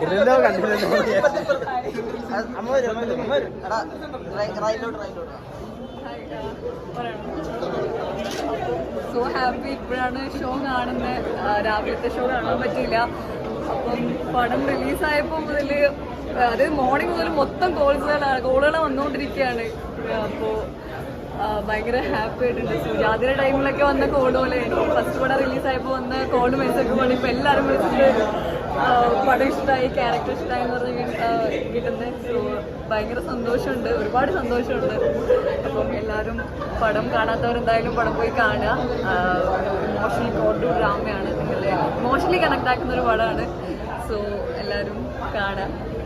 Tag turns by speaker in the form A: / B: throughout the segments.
A: കണ്ടില്ലല്ലോ കണ്ടില്ലല്ലോ
B: അമ്മ വരും അമ്മ വരും എടാ
C: സോ ഹാപ്പി ഇപ്പോഴാണ് ഷോ കാണുന്നത് രാവിലത്തെ ഷോ കാണാൻ പറ്റിയില്ല. അപ്പം പടം റിലീസായപ്പോൾ മുതൽ അത് മോർണിംഗ് മുതൽ മൊത്തം കോൾസുകളാണ് കോളുകൾ വന്നുകൊണ്ടിരിക്കുകയാണ് അപ്പോൾ ഭയങ്കര ഹാപ്പി ആയിട്ടുണ്ട്. സുജാതിയുടെ ടൈമിലൊക്കെ വന്ന കോൾ പോലെ. ഫസ്റ്റ് പടം റിലീസായപ്പോൾ വന്ന കോൾ മെസ്സൊക്കെ പോലെ. ഇപ്പം എല്ലാവരും വിളിച്ചിട്ട് പടം ഇഷ്ടമായി ക്യാരക്ടർ ഇഷ്ടമായി എന്ന് പറഞ്ഞ് കിട്ടുന്നത് സോ ഭയങ്കര സന്തോഷമുണ്ട്. ഒരുപാട് സന്തോഷമുണ്ട്. അപ്പം എല്ലാവരും പടം കാണാത്തവരെന്തായാലും പടം പോയി കാണുക. ഇമോഷണൽ കോട്ടൂർ ഡ്രാമയാണ് നിങ്ങളെ ഇമോഷണലി കണക്ട് ആക്കുന്ന ഒരു പടമാണ്. സോ എല്ലാവരും കാണുക.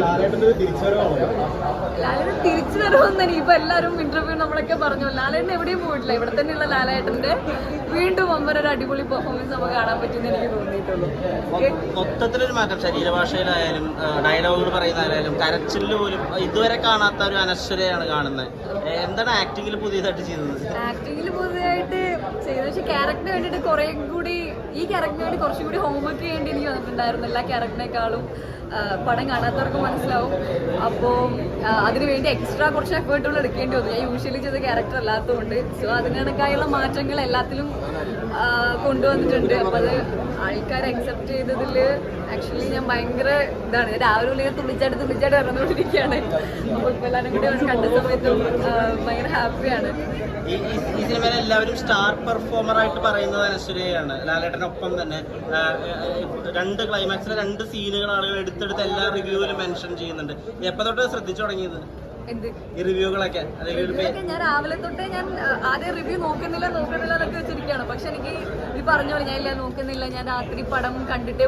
C: ലാലേട്ടൻ തിരിച്ചു വരുമെന്ന് ഇനിയിപ്പോ എല്ലാവരും ഇന്റർവ്യൂ നമ്മളൊക്കെ പറഞ്ഞു. ലാലേട്ടൻ എവിടെയും പോയിട്ടില്ല. ഇവിടെ തന്നെയുള്ള ലാലേട്ടന്റെ വീണ്ടും അമ്മ ഒരു അടിപൊളി പെർഫോമൻസ് നമുക്ക് കാണാൻ പറ്റുമെന്ന് എനിക്ക് തോന്നിയിട്ടുള്ളൂ?
B: മൊത്തത്തിലൊരു മാറ്റം. ശരീരഭാഷയിലായാലും ഡയലോഗുകൾ പറയുന്നതായാലും കരച്ചിലിൽ പോലും ഇതുവരെ കാണാത്ത ഒരു അനശ്വരയാണ് കാണുന്നത് എന്താണ് ആക്ടിങ്ങിൽ പുതിയതായിട്ട് ചെയ്തത്?
C: ആക്ടിങ്ങിൽ പുതിയതായിട്ട് ചെയ്ത പക്ഷേ ക്യാരക്ടറിന് വേണ്ടിയിട്ട് കുറെ കൂടി ഈ ക്യാരക്ടറിന് വേണ്ടി കുറച്ചും കൂടി ഹോംവർക്ക് ചെയ്യേണ്ടി എനിക്ക് വന്നിട്ടുണ്ടായിരുന്നു. എല്ലാ ക്യാരക്ടറിനേക്കാളും പടം കാണാത്തവർക്ക് മനസ്സിലാവും. അപ്പോൾ അതിന് വേണ്ടി എക്സ്ട്രാ കുറച്ച് എഫേർട്ടുകൾ എടുക്കേണ്ടി വന്നു. ഞാൻ യൂഷ്വലി ചെയ്ത ക്യാരക്ടർ അല്ലാത്തതുകൊണ്ട്. സോ അതിനിടക്കായുള്ള മാറ്റങ്ങൾ എല്ലാത്തിലും കൊണ്ടുവന്നിട്ടുണ്ട്. അപ്പോൾ അത് ആൾക്കാർ അക്സെപ്റ്റ് ചെയ്തതിൽ ആക്ച്വലി ഞാൻ ഭയങ്കര ഇതാണ്. രാവിലെ ഉള്ളിൽ തുള്ളിച്ചായിട്ട് തുള്ളിച്ചായിട്ട് ഇറന്നുകൊണ്ടിരിക്കുകയാണ് അപ്പോൾ ഇപ്പോൾ എല്ലാവരും കൂടി കണ്ട സമയത്തും ഭയങ്കര ഹാപ്പിയാണ്
B: ഈ സിനിമയിൽ എല്ലാവരും സ്റ്റാർ പെർഫോമർ ആയിട്ട് പറയുന്നത് അനശ്വരയാണ്. ലാലേട്ടനൊപ്പം തന്നെ രണ്ട് ക്ലൈമാക്സിലെ രണ്ട് സീനുകൾ ആളുകൾ എടുത്തെടുത്ത് എല്ലാ റിവ്യൂവിലും മെൻഷൻ ചെയ്യുന്നുണ്ട്. എപ്പോ തൊട്ട് ശ്രദ്ധിച്ചു തുടങ്ങിയത്? ഈ റിവ്യൂകളൊക്കെ
C: ഞാൻ രാവിലെ തൊട്ടേ ഞാൻ ആദ്യം റിവ്യൂ നോക്കുന്നില്ല നോക്കുന്നില്ല എന്നൊക്കെ വെച്ചിരിക്കുകയാണ്. പക്ഷെ എനിക്ക് ഈ പറഞ്ഞ പോലെ ഞാൻ ഇല്ല നോക്കുന്നില്ല. ഞാൻ രാത്രി പടം കണ്ടിട്ടേ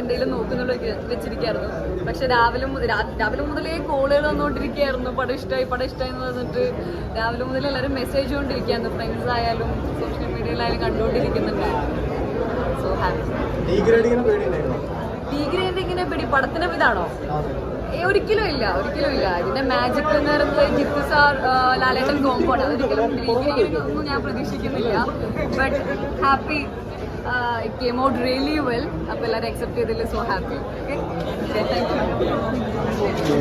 C: എന്തെങ്കിലും നോക്കുന്നുള്ള വെച്ചിരിക്കായിരുന്നു പക്ഷെ രാവിലെ രാവിലെ മുതലേ കോളുകൾ വന്നുകൊണ്ടിരിക്കുകയായിരുന്നു. പടം ഇഷ്ടമായി പടം ഇഷ്ടമായി എന്ന് പറഞ്ഞിട്ട് രാവിലെ മുതൽ എല്ലാവരും മെസ്സേജ് കൊണ്ടിരിക്കുകയായിരുന്നു. ഫ്രണ്ട്സ് ആയാലും സോഷ്യൽ മീഡിയയിലായാലും കണ്ടുകൊണ്ടിരിക്കുന്നുണ്ട്. സോ ഹാപ്പി ഡീഗ്രേഡിങ്ങിനെ പിടി. പടത്തിന്റെ ഇതാണോ? ഒരിക്കലും ഇല്ല. ഒരിക്കലും ഇല്ല. ഇതിന്റെ മാജിക് എന്ന് പറയുന്നത് ജിത്തു സാർ ലാലേട്ടൻ അതൊരിക്കലും ഡീഗ്രേഡിംഗ് ഒന്നും ഞാൻ പ്രതീക്ഷിക്കുന്നില്ല. But happy it came out really well അപ്പോൾ എല്ലാവരും അക്സെപ്റ്റ് ചെയ്തതിൽ so happy okay thank you